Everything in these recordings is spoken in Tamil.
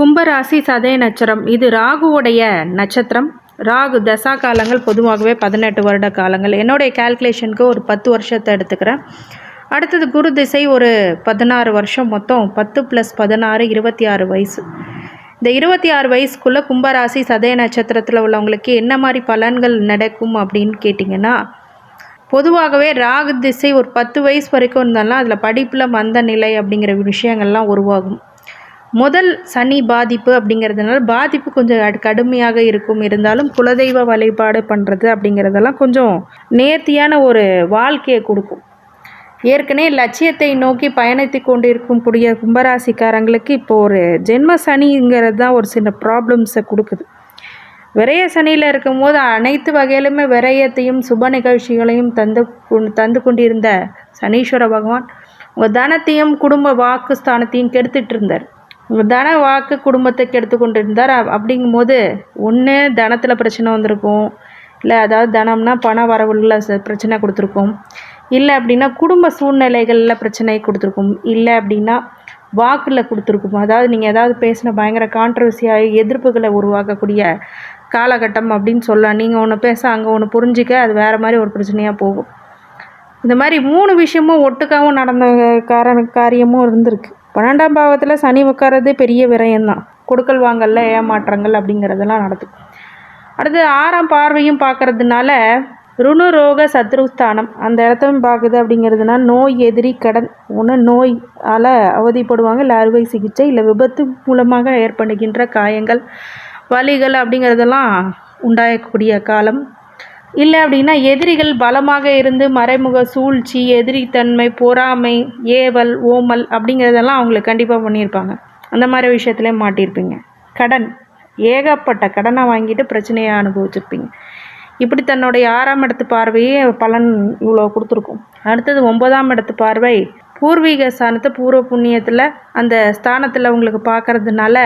கும்பராசி சதய நட்சத்திரம். இது ராகுவுடைய நட்சத்திரம். ராகு தசா காலங்கள் பொதுவாகவே பதினெட்டு வருட காலங்கள். என்னுடைய கால்குலேஷனுக்கு ஒரு பத்து வருஷத்தை எடுத்துக்கிறேன். அடுத்தது குரு திசை ஒரு பதினாறு வருஷம். மொத்தம் பத்து ப்ளஸ் பதினாறு இருபத்தி ஆறு வயசு. இந்த இருபத்தி ஆறு வயசுக்குள்ளே கும்பராசி சதய நட்சத்திரத்தில் உள்ளவங்களுக்கு என்ன மாதிரி பலன்கள் நடக்கும் அப்படின்னு கேட்டிங்கன்னா பொதுவாகவே ராகு திசை ஒரு பத்து வயசு வரைக்கும் இருந்தாலும் அதில் படிப்பில் மந்த நிலை அப்படிங்கிற விஷயங்கள்லாம் உருவாகும். முதல் சனி பாதிப்பு அப்படிங்கிறதுனால பாதிப்பு கொஞ்சம் கடுமையாக இருக்கும். இருந்தாலும் குலதெய்வ வழிபாடு பண்ணுறது அப்படிங்கிறதெல்லாம் கொஞ்சம் நேர்த்தியான ஒரு வாழ்க்கையை கொடுக்கும். ஏற்கனவே லட்சியத்தை நோக்கி பயணித்து கொண்டிருக்கும் கூடிய கும்பராசிக்காரங்களுக்கு இப்போ ஒரு ஜென்ம சனிங்கிறது தான் ஒரு சின்ன ப்ராப்ளம்ஸை கொடுக்குது. விரய சனியில் இருக்கும்போது அனைத்து வகையிலுமே விரயத்தையும் சுப நிகழ்ச்சிகளையும் தந்து தந்து கொண்டிருந்த சனீஸ்வர பகவான் உங்கள் தனத்தையும் குடும்ப வாக்கு ஸ்தானத்தையும் கெடுத்துட்டு இருந்தார். தன வாக்கு குடும்பத்தை கெடுத்து கொண்டு இருந்தார் அப்- அப்படிங்கும்போது ஒன்று தனத்தில் பிரச்சனை வந்திருக்கும். இல்லை அதாவது தனம்னா பண வரவுள்ள ச- பிரச்சனை கொடுத்துருக்கும். இல்லை அப்படின்னா குடும்ப சூழ்நிலைகளில் பிரச்சனை கொடுத்துருக்கும். இல்லை அப்படின்னா வாக்கில் கொடுத்துருக்கும். அதாவது நீங்கள் ஏதாவது பேசின பயங்கர கான்ட்ரவர்சியாக எதிர்ப்புகளை உருவாக்கக்கூடிய காலகட்டம் அப்படின்னு சொல்லலாம். நீங்கள் ஒன்று பேச அங்கே ஒன்று புரிஞ்சிக்க அது வேறு மாதிரி ஒரு பிரச்சனையாக போகும். இந்த மாதிரி மூணு விஷயமும் ஒட்டுக்காகவும் நடந்த காரண காரியமும் இருந்திருக்கு. பன்னெண்டாம் பாவத்தில் சனி உட்காரது பெரிய விரயம்தான். கொடுக்கல் வாங்கல்ல ஏமாற்றங்கள் அப்படிங்கிறதெல்லாம் நடக்கும். அடுத்து ஆறாம் பார்வையும் பார்க்கறதுனால ருணுரோக சத்ருஸ்தானம் அந்த இடத்தையும் பார்க்குது அப்படிங்கிறதுனா நோய் எதிரி கடன். ஒன்று நோயால் அவதிப்படுவாங்க. இல்லை அறுவை சிகிச்சை இல்லை விபத்து மூலமாக ஏற்படுகின்ற காயங்கள் வலிகள் அப்படிங்கிறதெல்லாம் உண்டாகக்கூடிய காலம். இல்லை அப்படின்னா எதிரிகள் பலமாக இருந்து மறைமுக சூழ்ச்சி எதிரித்தன்மை பொறாமை ஏவல் ஓமல் அப்படிங்கிறதெல்லாம் அவங்களுக்கு கண்டிப்பாக பண்ணியிருப்பாங்க. அந்த மாதிரி விஷயத்துலேயே மாட்டியிருப்பீங்க. கடன். ஏகப்பட்ட கடனை வாங்கிட்டு பிரச்சனையை அனுபவிச்சிருப்பீங்க. இப்படி தன்னுடைய ஆறாம் இடத்து பார்வையே பலன் இவ்வளோ கொடுத்துருக்கும். அடுத்தது ஒன்பதாம் இடத்து பார்வை பூர்வீக ஸ்தானத்தை பூர்வ புண்ணியத்தில் அந்த ஸ்தானத்தில் உங்களுக்கு பார்க்கறதுனால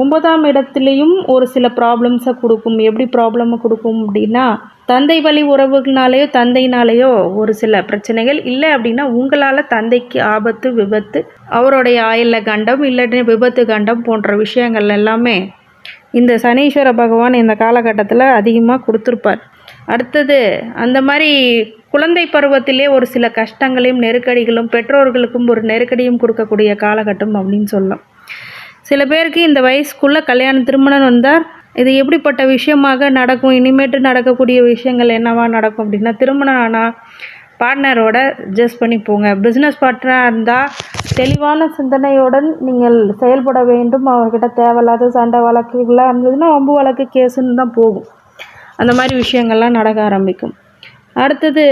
ஒன்பதாம் இடத்துலையும் ஒரு சில ப்ராப்ளம்ஸை கொடுக்கும். எப்படி ப்ராப்ளமை கொடுக்கும் அப்படின்னா தந்தை வழி உறவுனாலேயோ தந்தையினாலேயோ ஒரு சில பிரச்சனைகள் இல்லை அப்படின்னா உங்களால் தந்தைக்கு ஆபத்து விபத்து அவருடைய ஆயுளில் கண்டம் இல்லாட்டி விபத்து கண்டம் போன்ற விஷயங்கள் எல்லாமே இந்த சனீஸ்வர பகவான் இந்த காலகட்டத்தில் அதிகமாக கொடுத்துருப்பார். அடுத்தது அந்த மாதிரி குழந்தை பருவத்திலே ஒரு சில கஷ்டங்களையும் நெருக்கடிகளும் பெற்றோர்களுக்கும் ஒரு நெருக்கடியும் கொடுக்கக்கூடிய காலகட்டம் அப்படின்னு சொல்லலாம். சில பேருக்கு இந்த வயசுக்குள்ளே கல்யாணம் திருமணம் வந்தால் இது எப்படிப்பட்ட விஷயமாக நடக்கும்? இனிமேட்டு நடக்கக்கூடிய விஷயங்கள் என்னவா நடக்கும் அப்படின்னா திருமணம் ஆனால் பார்ட்னரோட அட்ஜஸ்ட் பண்ணி போங்க. பிஸ்னஸ் பார்ட்னராக இருந்தால் தெளிவான சிந்தனையுடன் நீங்கள் செயல்பட வேண்டும். அவர்கிட்ட தேவையில்லாத சண்டை வழக்குகளாக இருந்ததுன்னா வம்பு வழக்கு கேஸுன்னு தான் போகும். அந்த மாதிரி விஷயங்கள்லாம் நடக்க ஆரம்பிக்கும். அடுத்தது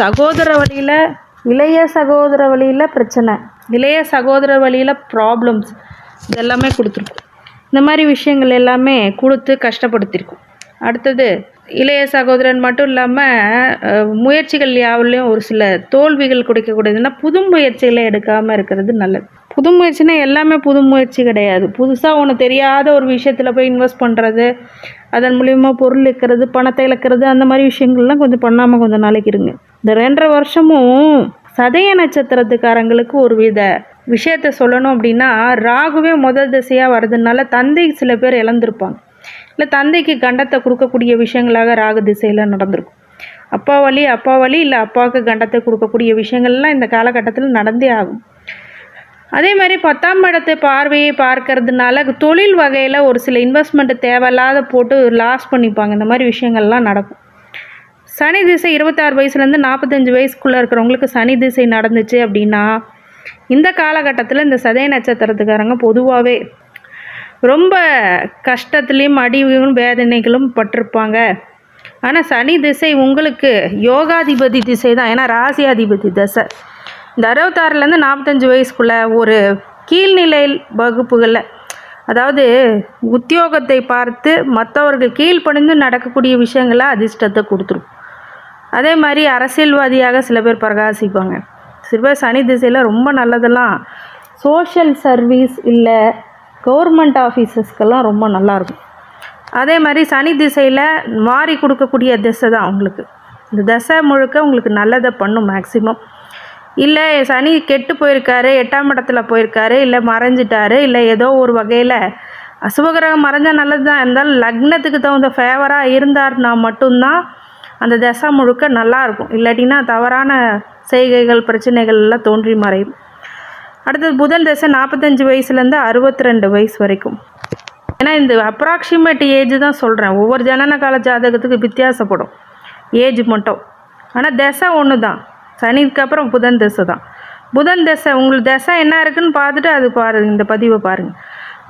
சகோதர வழியில் இளைய சகோதர வழியில் பிரச்சனை. இளைய சகோதர வழியில் ப்ராப்ளம்ஸ் இதெல்லாமே கொடுத்துருக்கும். இந்த மாதிரி விஷயங்கள் எல்லாமே கொடுத்து கஷ்டப்படுத்தியிருக்கும் அடுத்தது இளைய சகோதரன் மட்டும் இல்லாமல் முயற்சிகள் யாவிலையும் ஒரு சில தோல்விகள் கொடுக்கக்கூடியதுன்னா புது முயற்சிகளை எடுக்காமல் இருக்கிறது நல்லது. புது முயற்சினா எல்லாமே புது முயற்சி கிடையாது. புதுசாக ஒன்று தெரியாத ஒரு விஷயத்தில் போய் இன்வெஸ்ட் பண்ணுறது அதன் மூலிமா பொருள் இருக்கிறது பணத்தை இழக்கிறது அந்த மாதிரி விஷயங்கள்லாம் கொஞ்சம் பண்ணாமல் கொஞ்சம் நாளைக்கு இருங்க. இந்த ரெண்டரை வருஷமும் சதய நட்சத்திரத்துக்காரங்களுக்கு ஒரு வித விஷயத்த சொல்லணும் அப்படின்னா ராகுவே முதல் திசையாக வர்றதுனால தந்தை சில பேர் இழந்திருப்பாங்க. இல்லை தந்தைக்கு கண்டத்தை கொடுக்கக்கூடிய விஷயங்களாக ராகு திசையில் நடந்திருக்கும். அப்பா வழி அப்பா வழி இல்லை அப்பாவுக்கு கண்டத்தை கொடுக்கக்கூடிய விஷயங்கள்லாம் இந்த காலகட்டத்தில் நடந்தே ஆகும். அதே மாதிரி பத்தாம் இடத்து பார்வையை பார்க்கறதுனால தொழில் வகையில் ஒரு சில இன்வெஸ்ட்மெண்ட்டு தேவையில்லாத போட்டு லாஸ் பண்ணிப்பாங்க. இந்த மாதிரி விஷயங்கள்லாம் நடக்கும். சனி திசை இருபத்தாறு வயசுலேருந்து நாற்பத்தஞ்சு வயசுக்குள்ளே இருக்கிறவங்களுக்கு சனி திசை நடந்துச்சு அப்படின்னா இந்த காலகட்டத்தில் இந்த சதய நட்சத்திரத்துக்காரங்க பொதுவாகவே ரொம்ப கஷ்டத்துலேயும் அடிவும் வேதனைகளும் பட்டிருப்பாங்க. ஆனால் சனி திசை உங்களுக்கு யோகாதிபதி திசை தான். ஏன்னா ராசியாதிபதி தசை. இந்த அறுபத்தாறுலேருந்து நாற்பத்தஞ்சு வயசுக்குள்ளே ஒரு கீழ்நிலை வகுப்புகளில் அதாவது உத்தியோகத்தை பார்த்து மற்றவர்கள் கீழ்ப்பணிந்து நடக்கக்கூடிய விஷயங்களை அதிர்ஷ்டத்தை கொடுத்துரும். அதே மாதிரி அரசியல்வாதியாக சில பேர் பிரகாசிப்பாங்க. சிவ சனி திசையில் ரொம்ப நல்லதெல்லாம் சோஷியல் சர்வீஸ் இல்லை கவர்மெண்ட் ஆஃபீஸஸ்க்கெல்லாம் ரொம்ப நல்லாயிருக்கும் அதே மாதிரி சனி திசையில் மாறி கொடுக்கக்கூடிய திசை தான் உங்களுக்கு. இந்த திசை முழுக்க உங்களுக்கு நல்லதை பண்ணும் மேக்சிமம் இல்லை சனி கெட்டு போயிருக்காரு எட்டாம் இடத்துல போயிருக்காரு இல்லை மறைஞ்சிட்டாரு இல்லை ஏதோ ஒரு வகையில் அசுபகிரகம் மறைஞ்சால் நல்லது தான் இருந்தாலும் லக்னத்துக்கு தகுந்த ஃபேவராக இருந்தார்னா மட்டும்தான் அந்த தசை முழுக்க நல்லாயிருக்கும் இல்லாட்டின்னா இல்லாட்டினா தவறான செய்கைகள் பிரச்சனைகள் எல்லாம் தோன்றி மறையும். அடுத்தது புதன் தசை நாற்பத்தஞ்சு வயசுலேருந்து அறுபத்தி ரெண்டு வயசு வரைக்கும். ஏன்னா இந்த அப்ராக்சிமேட் ஏஜ் தான் சொல்கிறேன் ஒவ்வொரு ஜனன கால ஜாதகத்துக்கு வித்தியாசப்படும். ஏஜ் மட்டும். ஆனால் தசை ஒன்று தான் சனிக்கு அப்புறம் புதன் தசை தான். புதன் தசை உங்களுக்கு தசை என்ன இருக்குன்னு பார்த்துட்டு அது பாருங்க இந்த பதிவை பாருங்கள்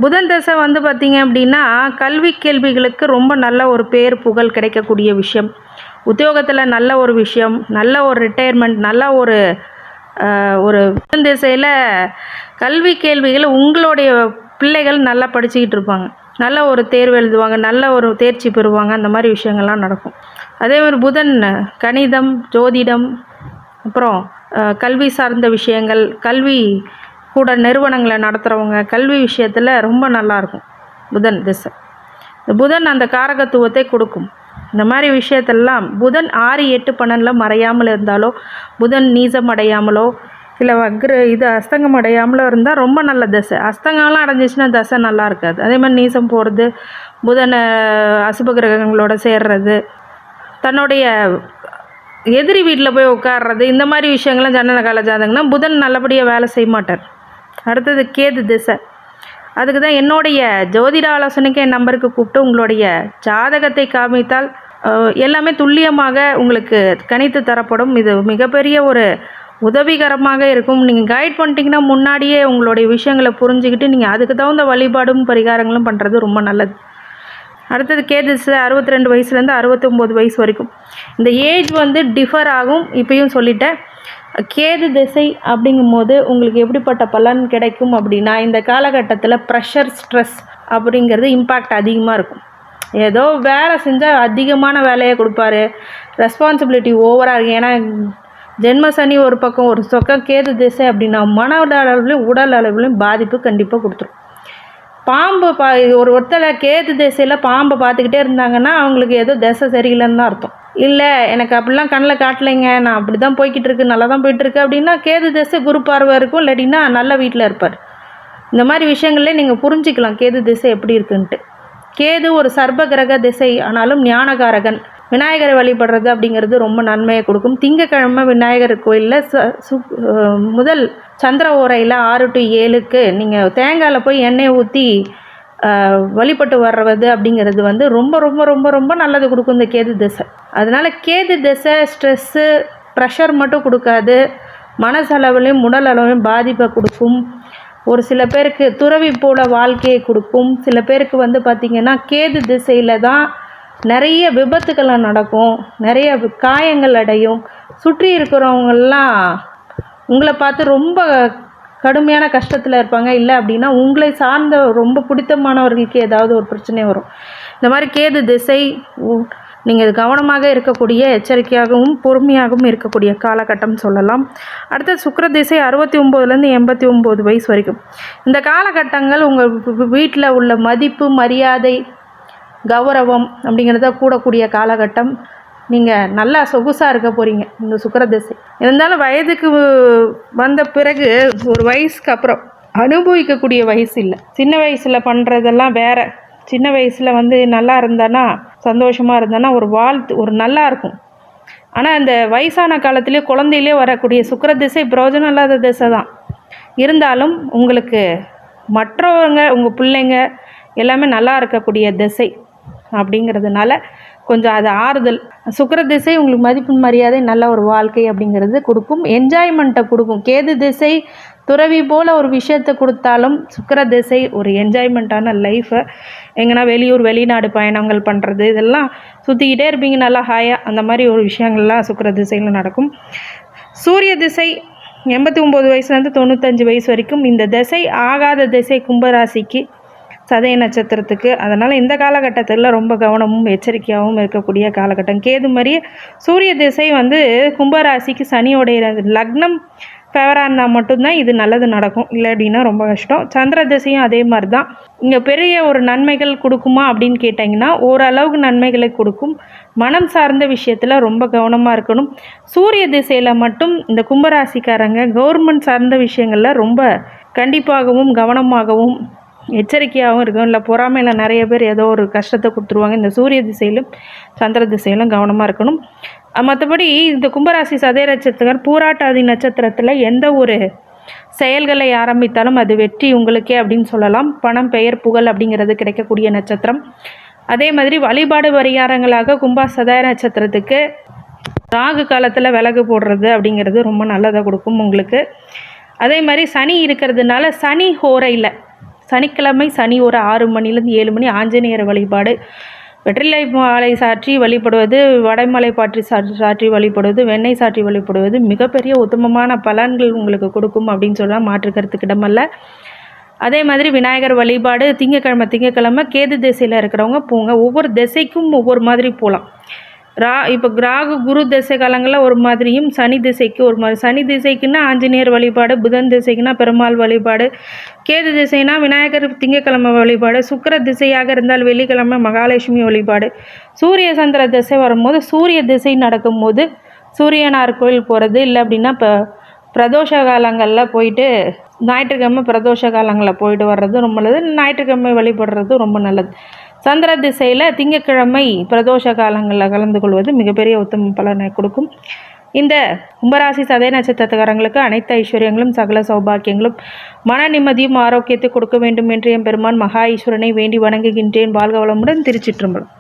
புதன் தசை வந்து பார்த்திங்க அப்படின்னா கல்வி கேள்விகளுக்கு ரொம்ப நல்ல ஒரு பேர் புகழ் கிடைக்கக்கூடிய விஷயம். உத்தியோகத்தில் நல்ல ஒரு விஷயம் நல்ல ஒரு ரிட்டையர்மெண்ட் நல்ல ஒரு ஒரு புதன் திசையில் கல்வி கேள்விகள் உங்களுடைய பிள்ளைகள் நல்லா படிச்சுக்கிட்டு இருப்பாங்க. நல்ல ஒரு தேர்வு எழுதுவாங்க நல்ல ஒரு தேர்ச்சி பெறுவாங்க அந்த மாதிரி விஷயங்கள்லாம் நடக்கும். அதே மாதிரி புதன் கணிதம் ஜோதிடம் அப்புறம் கல்வி சார்ந்த விஷயங்கள் கல்வி கூட நிறுவனங்களை நடத்துகிறவங்க கல்வி விஷயத்தில் ரொம்ப நல்லாயிருக்கும் புதன் திசை. இந்த புதன் அந்த காரகத்துவத்தை கொடுக்கும். இந்த மாதிரி விஷயத்தெல்லாம் புதன் ஆறு எட்டு பன்னெண்டில் மறையாமல் இருந்தாலோ புதன் நீசம் அடையாமலோ இல்லை வக்ர இது அஸ்தங்கம் அடையாமலோ இருந்தால் ரொம்ப நல்ல தசை. அஸ்தங்கம்லாம் அடைஞ்சிச்சுன்னா தசை நல்லா இருக்காது. அதே மாதிரி நீசம் போகிறது புதனை அசுப கிரகங்களோட சேர்றது தன்னுடைய எதிரி வீட்டில் போய் உட்கார்றது இந்த மாதிரி விஷயங்கள்லாம் ஜனன கால ஜாதகம்னா புதன் நல்லபடியாக வேலை செய்ய மாட்டார். அடுத்தது கேது திசை. அதுக்கு தான் என்னுடைய ஜோதிட ஆலோசனைக்கு என் நம்பருக்கு கூப்பிட்டு உங்களுடைய ஜாதகத்தை காமித்தால் எல்லாமே துல்லியமாக உங்களுக்கு கணித்து தரப்படும். இது மிகப்பெரிய ஒரு உதவிகரமாக இருக்கும். நீங்கள் கைட் பண்ணிட்டீங்கன்னா முன்னாடியே உங்களுடைய விஷயங்களை புரிஞ்சுக்கிட்டு நீங்கள் அதுக்கு தகுந்த வழிபாடும் பரிகாரங்களும் பண்ணுறது ரொம்ப நல்லது. அடுத்தது கேது அறுபத்தி ரெண்டு வயசுலேருந்து அறுபத்தொம்போது வயசு வரைக்கும். இந்த ஏஜ் வந்து டிஃபர் ஆகும். இப்பயும் சொல்லிட்டேன். கேது திசை அப்படிங்கும்போது உங்களுக்கு எப்படிப்பட்ட பலன் கிடைக்கும் அப்படின்னா இந்த காலகட்டத்தில் ப்ரெஷர் ஸ்ட்ரெஸ் அப்படிங்கிறது இம்பேக்ட் அதிகமாக இருக்கும். ஏதோ வேலை செஞ்சால் அதிகமான வேலையை கொடுப்பாரு. ரெஸ்பான்சிபிலிட்டி ஓவராக இருக்கும் ஏன்னா ஜென்ம சனி ஒரு பக்கம் ஒரு சொக்கம் கேது திசை அப்படின்னா மன அளவுலையும் உடல் அளவுலையும் பாதிப்பு கண்டிப்பாக கொடுத்துரும். பாம்பு பா ஒரு ஒருத்தர் கேது திசையில் பாம்பை பார்த்துக்கிட்டே இருந்தாங்கன்னா அவங்களுக்கு ஏதோ திசை சரியில்லைன்னு தான் அர்த்தம். இல்லை எனக்கு அப்படிலாம் கண்ணில் காட்டலைங்க. நான் அப்படி தான் போய்கிட்டு இருக்கு நல்லா தான் போயிட்டுருக்கு அப்படின்னா கேது திசை குரு பார்வை இருக்கும். இல்லாட்டின்னா நல்ல வீட்டில் இருப்பார். இந்த மாதிரி விஷயங்களே நீங்கள் புரிஞ்சிக்கலாம். கேது திசை எப்படி இருக்குன்ட்டு. கேது ஒரு சர்ப கிரக திசை. ஆனாலும் ஞானகாரகன். விநாயகரை வழிபடுறது அப்படிங்கிறது ரொம்ப நன்மையை கொடுக்கும். திங்கக்கிழமை விநாயகர் கோயிலில் ச சு முதல் சந்திர ஓரையில் ஆறு டு ஏழுக்கு நீங்கள் தேங்காயில் போய் எண்ணெய் ஊற்றி வழிபட்டு வர்றது அப்படிங்கிறது வந்து ரொம்ப ரொம்ப ரொம்ப ரொம்ப நல்லது கொடுக்கும் இந்த கேது திசை. அதனால் கேது திசை ஸ்ட்ரெஸ்ஸு ப்ரெஷர் மட்டும் கொடுக்காது. மனசளவுலையும் உடல் அளவுலையும் பாதிப்பை கொடுக்கும். ஒரு சில பேருக்கு துறவி போல வாழ்க்கையை கொடுக்கும். சில பேருக்கு வந்து பார்த்திங்கன்னா கேது திசையில் தான் நிறைய விபத்துக்கள்லாம் நடக்கும். நிறைய காயங்கள் அடையும். சுற்றி இருக்கிறவங்கெல்லாம் உங்களை பார்த்து ரொம்ப கடுமையான கஷ்டத்தில் இருப்பாங்க. இல்லை அப்படின்னா உங்களை சார்ந்த ரொம்ப பிடித்தமானவர்களுக்கு ஏதாவது ஒரு பிரச்சனை வரும். இந்த மாதிரி கேது திசை நீங்கள் கவனமாக இருக்கக்கூடிய எச்சரிக்கையாகவும் பொறுமையாகவும் இருக்கக்கூடிய காலகட்டம் சொல்லலாம். அடுத்த சுக்கர திசை அறுபத்தி ஒம்போதுலேருந்து எண்பத்தி ஒம்பது வயசு வரைக்கும். இந்த காலகட்டங்கள் உங்கள் வீட்டில் உள்ள மதிப்பு மரியாதை கௌரவம் அப்படிங்கிறத கூடக்கூடிய காலகட்டம். நீங்கள் நல்லா சொகுசாக இருக்க போகிறீங்க இந்த சுக்கிர திசை இருந்தாலும் வயதுக்கு வந்த பிறகு ஒரு வயசுக்கு அப்புறம் அனுபவிக்கக்கூடிய வயசு இல்லை. சின்ன வயசில் பண்ணுறதெல்லாம் வேறு. சின்ன வயசில் வந்து நல்லா இருந்தானா சந்தோஷமாக இருந்தானா ஒரு வாழ்த்து ஒரு நல்லா இருக்கும். ஆனால் அந்த வயசான காலத்திலே குழந்தையிலே வரக்கூடிய சுக்கிர திசை பிரயோஜனம் இல்லாத திசை தான். இருந்தாலும் உங்களுக்கு மற்றவங்க உங்கள் பிள்ளைங்க எல்லாமே நல்லா இருக்கக்கூடிய திசை அப்படிங்கிறதுனால கொஞ்சம் அது ஆறுதல். சுக்கிர திசை உங்களுக்கு மதிப்பு மரியாதை நல்ல ஒரு வாழ்க்கை அப்படிங்கிறது கொடுக்கும். என்ஜாய்மெண்ட்டை கொடுக்கும். கேது திசை துறவி போல் ஒரு விஷயத்தை கொடுத்தாலும் சுக்கர திசை ஒரு என்ஜாய்மெண்ட்டான லைஃப்பை எங்கன்னா வெளியூர் வெளிநாடு பயணங்கள் பண்ணுறது இதெல்லாம் சுற்றிக்கிட்டே இருப்பீங்க. நல்லா ஹாயாக அந்த மாதிரி ஒரு விஷயங்கள்லாம் சுக்கர திசையில் நடக்கும். சூரிய திசை எண்பத்தி ஒம்பது வயசுலேருந்து தொண்ணூத்தஞ்சு வயசு வரைக்கும் இந்த திசை ஆகாத திசை கும்பராசிக்கு சதய நட்சத்திரத்துக்கு. அதனால் இந்த காலகட்டத்தில் ரொம்ப கவனமும் எச்சரிக்கையாகவும் இருக்கக்கூடிய காலகட்டம். கேது மாதிரியே சூரிய திசை வந்து கும்பராசிக்கு சனியோடைய லக்னம் ஃபேவராக இருந்தால் மட்டும்தான் இது நல்லது நடக்கும். இல்லை அப்படின்னா ரொம்ப கஷ்டம். சந்திர திசையும் அதே மாதிரி தான் இங்கே பெரிய ஒரு நன்மைகள் கொடுக்குமா அப்படின்னு கேட்டிங்கன்னா ஓரளவுக்கு நன்மைகளை கொடுக்கும். மனம் சார்ந்த விஷயத்தில் ரொம்ப கவனமாக இருக்கணும். சூரிய திசையில் மட்டும் இந்த கும்பராசிக்காரங்க கவர்மெண்ட் சார்ந்த விஷயங்களில் ரொம்ப கண்டிப்பாகவும் கவனமாகவும் எச்சரிக்கையாகவும் இருக்கும். இல்லை பொறாமையில் நிறைய பேர் ஏதோ ஒரு கஷ்டத்தை கொடுத்துருவாங்க. இந்த சூரிய திசையிலும் சந்திர திசையிலும் கவனமாக இருக்கணும். மற்றபடி இந்த கும்பராசி சதய நட்சத்திரங்கள் பூராட்டாதி நட்சத்திரத்தில் எந்த ஒரு செயல்களை ஆரம்பித்தாலும் அது வெற்றி உங்களுக்கே அப்படின்னு சொல்லலாம். பணம் பெயர் புகழ் அப்படிங்கிறது கிடைக்கக்கூடிய நட்சத்திரம். அதே மாதிரி வழிபாடு பரிகாரங்களாக கும்பா சதய நட்சத்திரத்துக்கு ராகு காலத்தில் விலகு போடுறது அப்படிங்கிறது ரொம்ப நல்லதாக கொடுக்கும் உங்களுக்கு. அதே மாதிரி சனி இருக்கிறதுனால சனி ஹோரையில் சனிக்கிழமை சனி ஒரு ஆறு மணிலேருந்து ஏழு மணி ஆஞ்சநேயர் வழிபாடு. வெற்றிலை மாலை சாற்றி வழிபடுவது வடைமலை பாற்றி சாற்றி வழிபடுவது வெண்ணெய் சாற்றி வழிபடுவது மிகப்பெரிய உத்தமமான பலன்கள் உங்களுக்கு கொடுக்கும் அப்படின்னு சொல்லலாம் மாற்றுக்கிறதுக்கு இடமல்ல. அதே மாதிரி விநாயகர் வழிபாடு திங்கக்கிழமை திங்கக்கிழமை கேது திசையில் இருக்கிறவங்க போங்க. ஒவ்வொரு திசைக்கும் ஒவ்வொரு மாதிரி போகலாம் ரா இப்போ கிராகு குரு திசை காலங்களில் ஒரு மாதிரியும் சனி திசைக்கு ஒரு மாதிரி. சனி திசைக்குன்னா ஆஞ்சநேயர் வழிபாடு புதன் திசைக்குன்னா பெருமாள் வழிபாடு கேது திசைனா விநாயகர் திங்கக்கிழமை வழிபாடு சுக்கிர திசையாக இருந்தால் வெள்ளிக்கிழமை மகாலட்சுமி வழிபாடு. சூரிய சந்திர திசை வரும்போது சூரிய திசை நடக்கும்போது சூரியனார் கோயில் போகிறது இல்லை அப்படின்னா இப்போ பிரதோஷ காலங்களில் போயிட்டு ஞாயிற்றுக்கிழமை பிரதோஷ காலங்களில் போயிட்டு வர்றது ரொம்ப நல்லது. ஞாயிற்றுக்கிழமை வழிபடுறது ரொம்ப நல்லது. சந்திர திசையில் திங்கட்கிழமை பிரதோஷ காலங்களில் கலந்து கொள்வது மிகப்பெரிய உத்தம பலனை கொடுக்கும். இந்த கும்பராசி சதய நட்சத்திரக்காரங்களுக்கு அனைத்து ஐஸ்வர்யங்களும் சகல சௌபாக்கியங்களும் மன நிம்மதியும் ஆரோக்கியத்தை கொடுக்க வேண்டும் என்று என் பெருமான் மகா ஈஸ்வரனை வேண்டி வணங்குகின்றேன். வாழ்க வளமுடன் திருச்சிற்றம்பலம்.